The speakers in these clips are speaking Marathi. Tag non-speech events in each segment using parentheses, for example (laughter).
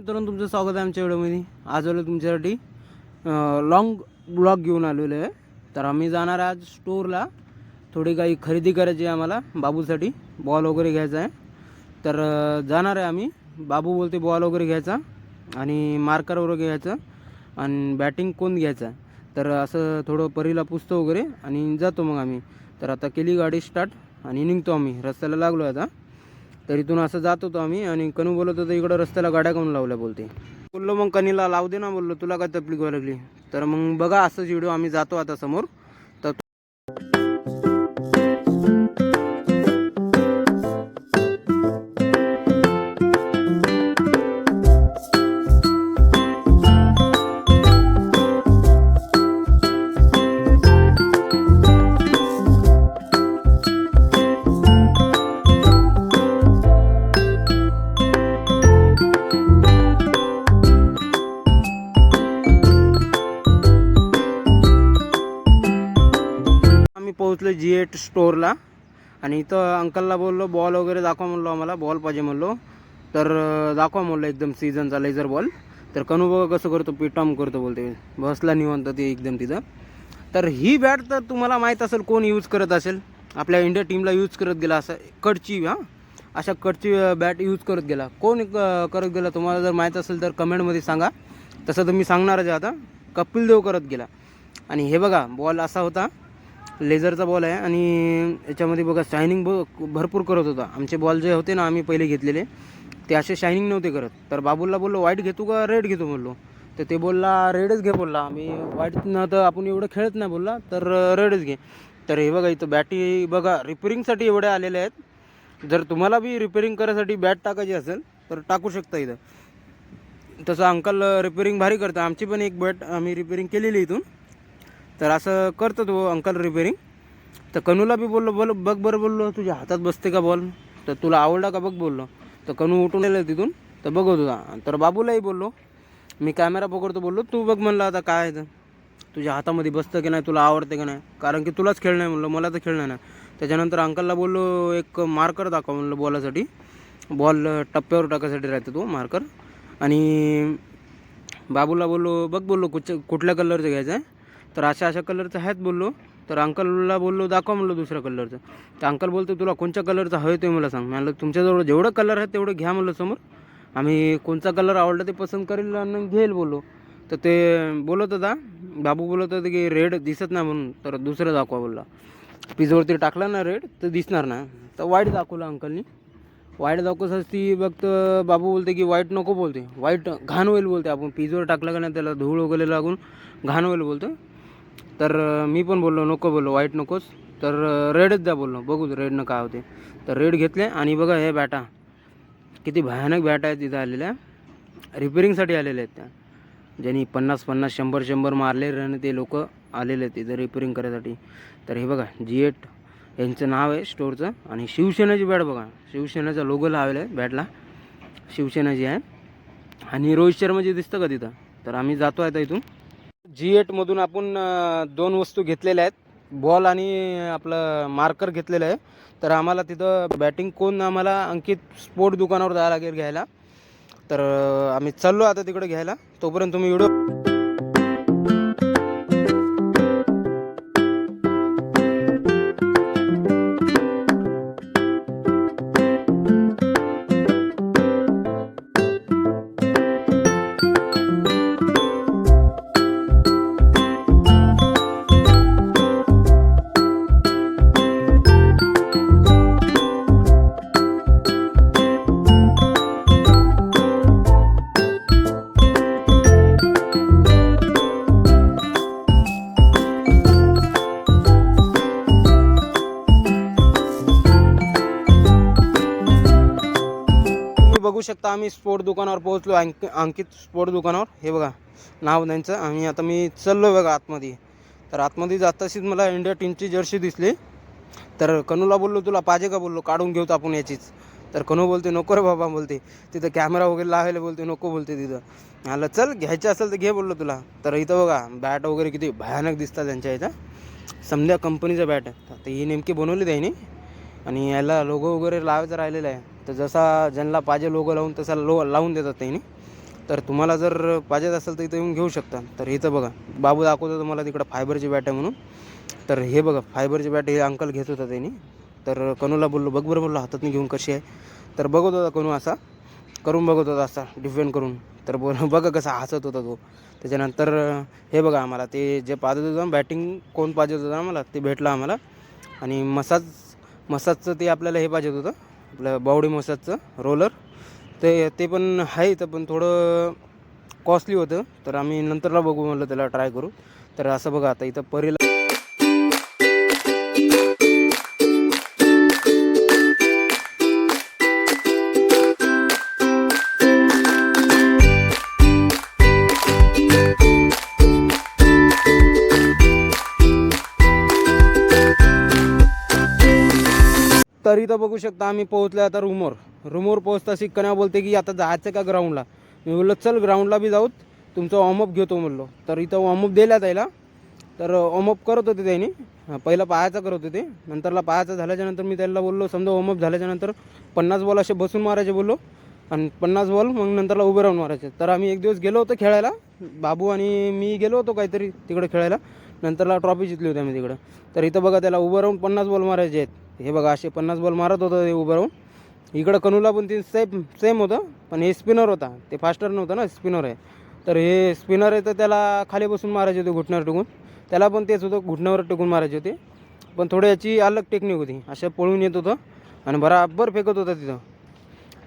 मित्रांनो तुमचं स्वागत आहे आमच्या व्हिडिओमध्ये. आज आलो तुमच्यासाठी लॉंग ब्लॉग घेऊन आलेलो आहे. तर आम्ही जाणार आहे आज स्टोअरला थोडी काही खरेदी करायची आहे आम्हाला बाबूसाठी बॉल वगैरे घ्यायचा आहे. तर जाणार आहे आम्ही. बाबू बोलते बॉल वगैरे घ्यायचा आणि मार्कर वगैरे घ्यायचं आणि बॅटिंग कोण घ्यायचा तर असं थोडं परीला पुसतो वगैरे आणि जातो मग आम्ही. तर आता केली गाडी स्टार्ट आणि निघतो आम्ही. रस्त्याला लागलो आहे आता. तर इथून असं जात होतो आम्ही आणि कनू बोलत होतं इकडं रस्त्याला गाड्या काऊन लावल्या बोलते. बोललो मग कनीला लावू दे ना बोललो तुला काय तकलीफ व्हायला लागली? तर मग बघा असंच व्हिडिओ आम्ही जातो आता समोर. तर आम्ही जी एट स्टोअरला आणि इथं अंकलला बोललो बॉल वगैरे दाखवा म्हणलो आम्हाला बॉल पाहिजे म्हणलो. तर दाखवा म्हणलं एकदम सीझनचा लेझर बॉल तर कनू बघा कसं करतो पिटॉम करतो बोलते. बसला निवंत ते एकदम तिथं. तर ही बॅट तर तुम्हाला माहीत असेल कोण यूज करत असेल. आपल्या इंडिया टीमला यूज करत गेला असं कडची हां. अशा कडची बॅट यूज करत गेला. कोण करत गेला तुम्हाला जर माहीत असेल तर कमेंटमध्ये सांगा. तसं तर मी सांगणारच आहे आता. कपिल देव करत गेला. आणि हे बघा बॉल असा होता. लेझरचा बॉल आहे आणि याच्यामध्ये बघा शायनिंग ब भरपूर करत होता. आमचे बॉल जे होते ना आम्ही पहिले घेतलेले ते असे शायनिंग नव्हते करत. तर बाबूला बोललो व्हाईट घेतो का रेड घेतो? बोललो तर ते बोलला रेडच घे बोलला. आम्ही व्हाईट न तर आपण एवढं खेळत नाही बोलला. तर रेडच घे. तर हे बघा इथं बॅटी बघा रिपेरिंगसाठी एवढे आलेले आहेत. जर तुम्हाला बी रिपेरिंग करायसाठी बॅट टाकायची असेल तर टाकू शकता इथं. तसं अंकल रिपेरिंग भारी करतं आमची पण एक बॅट आम्ही रिपेरिंग केलेली इथून. तर असं करतो तो अंकल रिपेरिंग तर कनूला बी बोललो बोल बघ बरं बोललो तुझ्या हातात बसते का बॉल तर तुला आवडला का बघ बोललो. तर कनू उठून गेलं तिथून तर बघत होता. तर बाबूलाही बोललो मी कॅमेरा पकडतो बोललो तू बघ म्हणलं आता काय आहे तर तुझ्या हातामध्ये बसतं की नाही तुला आवडते की नाही? कारण की तुलाच खेळणं आहे म्हणलं मला तर खेळणं नाही. त्याच्यानंतर अंकलला बोललो एक मार्कर दाखवा म्हणलं बॉलासाठी बॉल टप्प्यावर टाकायसाठी राहते तो मार्कर आणि बाबूला बोललो बघ बोललो कुठच्या कुठल्या कलरचं घ्यायचं आहे? तर अशा अशा कलरचं आहेत बोललो. तर अंकलला बोललो दाखवा म्हणलं दुसऱ्या कलरचं तर अंकल बोलतो तुला कोणत्या कलरचं हवं ते मला सांग. म्हणलं तुमच्याजवळ जेवढं कलर आहे तेवढं घ्या म्हणलं समोर. आम्ही कोणचा कलर आवडला ते पसंत करेल आणि घेईल बोललो. तर ते बोलत होता बाबू बोलत होते की रेड दिसत नाही म्हणून तर दुसरं दाखवा बोलला. पिजवरती टाकला ना रेड तर दिसणार ना. तर वाईट दाखवलं अंकलनी. वाईट दाखवत ती बघत बाबू बोलते की वाईट नको बोलते. वाईट घाण होईल बोलते आपण. पिजवर टाकलं का नाही त्याला धूळ वगैरे लागून घाण होईल बोलतो. तर मी पण बोललो नको बोललो वाईट नकोच तर रेडच द्या बोललो. बघू रेडनं काय होते. तर रेड घेतले आणि बघा हे बॅटा. किती भयानक बॅट आहेत तिथं आलेल्या. रिपेरिंगसाठी आलेल्या आहेत त्या. ज्यांनी पन्नास पन्नास शंभर शंभर मारले आणि ते लोक आलेले आहेत तिथं रिपेरिंग करायसाठी. तर हे बघा जी एट यांचं नाव आहे स्टोरचं. आणि शिवसेनेची बॅट बघा. शिवसेनेचा लोगो लावलेला आहे बॅटला शिवसेनेची आहे. आणि रोहित शर्माची दिसतं का तिथं? तर आम्ही जातो आता इथून. जी एटमधून आपण दोन वस्तू घेतलेल्या आहेत. बॉल आणि आपलं मार्कर घेतलेलं आहे. तर आम्हाला तिथं बॅटिंग कोण आम्हाला अंकित स्पोर्ट दुकानावर जायला लागेल घ्यायला. तर आम्ही चाललो आता तिकडे घ्यायला. तोपर्यंत तुम्ही व्हिडिओ बघू शकता आम्ही स्पोर्ट दुकानावर पोहोचलो अंक अंकित स्पोर्ट दुकानावर. हे बघा नाव त्यांचं. आम्ही आता मी चाललो बघा आतमध्ये. तर आतमध्ये जाताशीच मला इंडिया टीमची जर्सी दिसली. तर कनूला बोललो तुला पाहिजे का? बोललो काढून घेऊ आपण याचीच. तर कनू बोलते नको रे बाबा बोलते. तिथं कॅमेरा वगैरे लावायला बोलते नको बोलते तिथं. आलं चल घ्यायचं असेल तर घे बोललो तुला. तर इथं बघा बॅट वगैरे किती भयानक दिसतात त्यांच्या इथं. समजा कंपनीचं बॅट आहे. तर ही नेमकी बनवली त्याने. आणि याला लोगो वगैरे लावायचं राहिलेलं आहे. तर जसा ज्यांना पाहिजे लोगो लावून तसा लो लावून देतात त्यांनी. तर तुम्हाला जर पाहिजेच असेल तर इथं येऊन घेऊ शकता. तर इथं बघा बाबू दाखवतो तुम्हाला तिकडं फायबरची बॅट आहे म्हणून. तर हे बघा फायबरची बॅट हे अंकल घेत होता त्यांनी. तर कनूला बोललो बघ बरं बोललो हातातून घेऊन कशी आहे? तर बघत होता कनू असा करून बघत होता असा डिफेंड करून. तर बोल (laughs) बघा कसा हसत होता तो. त्याच्यानंतर हे बघा आम्हाला ते जे पाहत होतं बॅटिंग कोण पाहिजे होतं आम्हाला ते भेटलं आम्हाला. आणि मसाज मसाजचं ते आपल्याला हे पाहिजे होतं. आपलं बावडी मसाजचं रोलर ते ते पण आहे तर पण थोडं कॉस्टली होतं. तर आम्ही नंतरला बघू म्हणलं त्याला ट्राय करू. तर असं बघा आता इथं परीला तर इथं बघू शकता आम्ही पोहोचलो आता रूमवर रूमवर पोहोचता शिक्कण्या बोलते की आता जायचं का ग्राउंडला मी बोललो चल ग्राउंडला बी जाऊत. तुमचं वॉर्मअप घेतो म्हणलो. तर इथं वॉर्मअप दिला त्याला तर वॉर्मअप करत होते त्यांनी. पहिला पायाचा करत होते. नंतरला पायाचा झाल्याच्यानंतर मी त्याला बोललो समजा वॉर्मअप झाल्याच्यानंतर पन्नास बॉल असे बसून मारायचे बोललो. आणि पन्नास बॉल मग नंतरला उभे राहून मारायचे. तर आम्ही एक दिवस गेलो होतो खेळायला. बाबू आणि मी गेलो होतो काहीतरी तिकडे खेळायला. नंतरला ट्रॉफी जितली होती आम्ही तिकडं. तर इथं बघा त्याला उभं राहून पन्नास बॉल मारायचे आहेत. हे बघा असे पन्नास बॉल मारत होतं ते उभं राहून. इकडं कनूला पण ते सेम सेम होतं पण हे स्पिनर होता. ते फास्टर नव्हतं ना स्पिनर आहे. तर हे स्पिनर आहे तर त्याला खाली बसून मारायचे होते घुटण्यावर टिकून. त्याला पण तेच होतं घुटण्यावर टिकून मारायचे होते. पण थोडी याची अलग टेक्निक होती. अशा पळून येत होतं आणि बराबर फेकत होतं तिथं.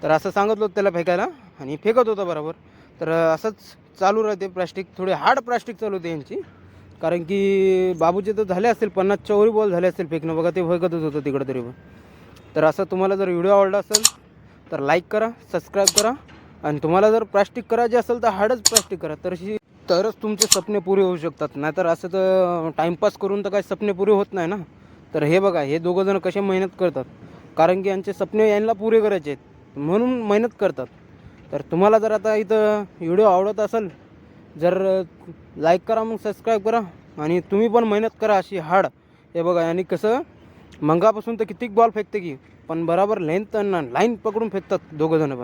तर असं सांगितलं होतं त्याला फेकायला आणि फेकत होतं बरोबर. तर असंच चालू राहते प्लास्टिक थोडी हार्ड प्लास्टिक चालू होते यांची. कारण की बाबूचे तर झाले असतील पन्नास चौरी बॉल झाले असतील फेकणं. बघा ते फेकतच होतं तिकडं तरी पण. तर असं तुम्हाला जर व्हिडिओ आवडला असेल तर लाईक करा सबस्क्राईब करा. आणि तुम्हाला जर प्लास्टिक करायचे असेल तर हार्डच प्लास्टिक करा. तर अशी तरच तुमचे सपने पुरे होऊ शकतात. नाहीतर असं तर टाईमपास करून तर काही सपने पुरे होत नाही ना. तर हे बघा हे दोघंजणं कसे मेहनत करतात. कारण की यांचे सपने यांना पुरे करायचे आहेत. म्हणून मेहनत करतात. तर तुम्हाला जर आता इथं व्हिडिओ आवडत असेल जर लाईक करा मग सबस्क्राईब करा आणि तुम्ही पण मेहनत करा अशी हाड. हे बघा आणि कसं मंगापासून तर कितीक बॉल फेकते की पण बराबर लेंथ लाईन पकडून फेकतात दोघं जण पण.